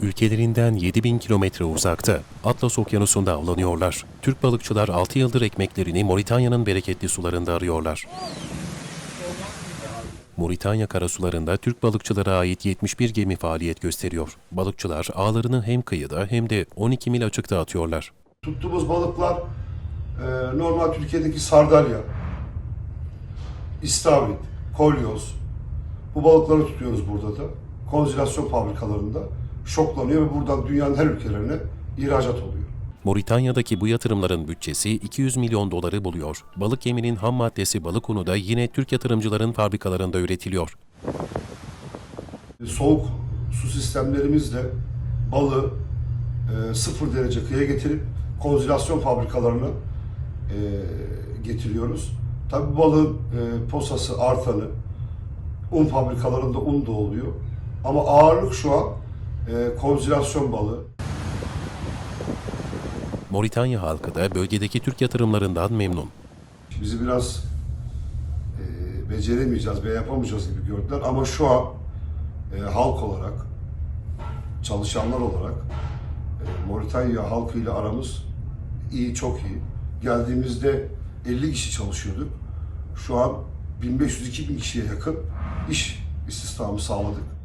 ülkelerinden 7000 kilometre uzakta Atlas Okyanusu'nda avlanıyorlar. Türk balıkçılar 6 yıldır ekmeklerini Moritanya'nın bereketli sularında arıyorlar. Moritanya karasularında Türk balıkçılara ait 71 gemi faaliyet gösteriyor. Balıkçılar ağlarını hem kıyıda hem de 12 mil açıkta atıyorlar. Tuttuğumuz balıklar e, normal Türkiye'deki sardalya, istavrit, kolyoz. Bu balıkları tutuyoruz burada da. Konjelasyon fabrikalarında şoklanıyor ve buradan dünyanın her ülkelerine ihracat oluyor. Moritanya'daki bu yatırımların bütçesi 200 milyon doları buluyor. Balık yeminin ham maddesi balık unu da yine Türk yatırımcıların fabrikalarında üretiliyor. Soğuk su sistemlerimizle balığı e, sıfır derece kıyıya getirip konjelasyon fabrikalarına e, getiriyoruz. Tabi balığın e, posası artanı, un fabrikalarında un da oluyor. Ama ağırlık şu an e, konjelasyon balığı. Moritanya halkı da bölgedeki Türk yatırımlarından memnun. Bizi biraz e, beceremeyeceğiz veya yapamayacağız gibi gördüler ama şu an e, halk olarak, çalışanlar olarak e, Moritanya halkıyla aramız iyi, çok iyi. Geldiğimizde 50 kişi çalışıyorduk. Şu an 1500-2000 kişiye yakın iş istihdamı sağladık.